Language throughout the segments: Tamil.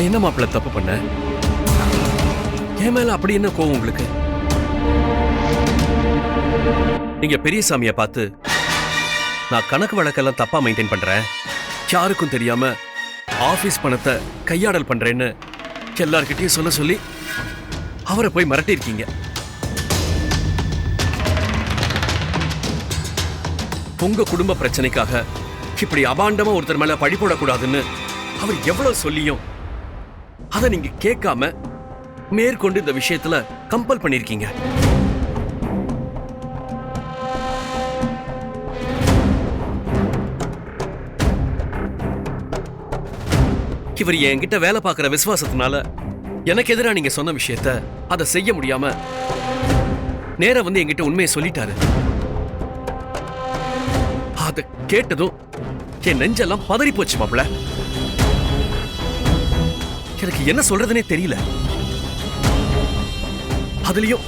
நான் என்ன மாப்பிள்ள தப்பு பண்ணேன் என் மேல அப்படி என்ன கோவம் உங்களுக்கு? நீங்க பெரியசாமியை பார்த்து நான் கணக்கு வழக்கெல்லாம் தப்பா மெயின்டைன் பண்றேன். யாருக்கும் தெரியாம ஆபீஸ் பணத்தை கையாடல் பண்றேன்னு எல்லார்கிட்டயும் சொல்ல சொல்லி அவரை போய் மிரட்டியிருக்கீங்க. உங்க குடும்ப பிரச்சனைக்காக இப்படி அபாண்டமா ஒருத்தர் மேல பழி போடக்கூடாதுன்னு அவர் எவ்வளவு சொல்லியும் அதை நீங்க கேட்காம மேற்கொண்டு இந்த விஷயத்துல கம்பல் பண்ணிருக்கீங்க இவர் என்கிட்ட வேலை பார்க்குற விசுவாசத்தினால எனக்கு எதிராக நீங்க சொன்ன விஷயத்த அதை செய்ய முடியாம நேரா வந்து என்கிட்ட உண்மையை சொல்லிட்டாரு. அதை கேட்டதும் என் நெஞ்செல்லாம் பதறி போச்சு மாப்பிள்ள. எனக்கு என்ன சொல்றதுனே தெரியல. அதுலயும்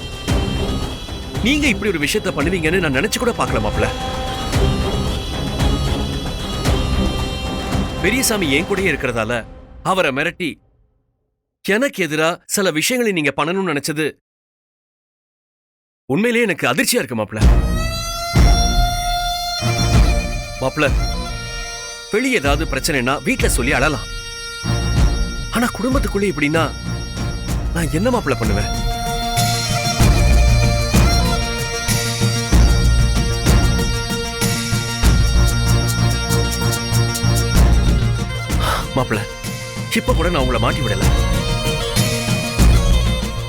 நீங்க இப்படி ஒரு விஷயத்த பண்ணுவீங்கன்னு நான் நினைச்சு கூட பார்க்கல மாப்பிள பெரியசாமி என் கூடயே இருக்கிறதால அவரை மிரட்டி எனக்கு எதிரா சில விஷயங்களை நீங்க பண்ணணும்னு நினைச்சது உண்மையிலேயே எனக்கு அதிர்ச்சியா இருக்கு மாப்பிள மாப்பிள வெளியே ஏதாவது பிரச்சனைனா வீட்ல சொல்லி அழலாம். ஆனா குடும்பத்துக்குள்ளே இப்படின்னா நான் என்ன மாப்பிள பண்ணுவேன்? மாப்பிள்ள இப்ப கூட நான் உங்களை மாட்டி விடல.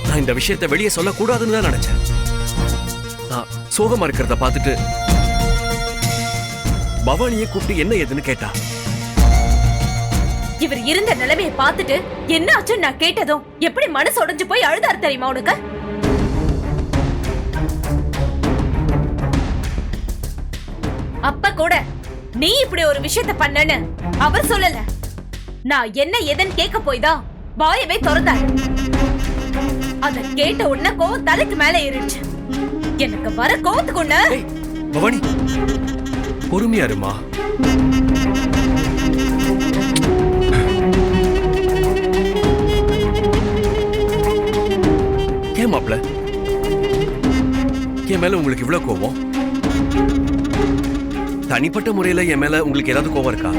நான் இந்த விஷயத்தை வெளியே சொல்லக்கூடாதுன்னு தான் நினைச்சேன். நான் சோகமா இருக்கிறத பார்த்துட்டு பவானியை கூப்பிட்டு என்ன ஏதுன்னு கேட்டா இவர் இருந்த நிலைமைய பார்த்துட்டு என்ன ஆச்சுன்னு நான் கேட்டதும் எப்படி மனசு உடைஞ்சு போய் அழுதாரு தெரியுமா உனக்கு? அப்ப கூட நீ இப்படி ஒரு விஷயத்த பண்ணன்னு அவர் சொல்லல. நான் என்ன எதன்னு கேட்க போய் தான் வாயவே திறந்தார். அத கேட்ட உடனே கோவம் தலைக்கு மேல ஏறிடுச்சு. எனக்கு வர கோவத்துக்கு ஒண்ணு பவானி பொறுமையா இருமா? மாப்ள என் மேல உங்களுக்கு இவ்வளவு கோபம்? தனிப்பட்ட முறையில என் மேல உங்களுக்கு ஏதாவது கோபம் இருக்கா?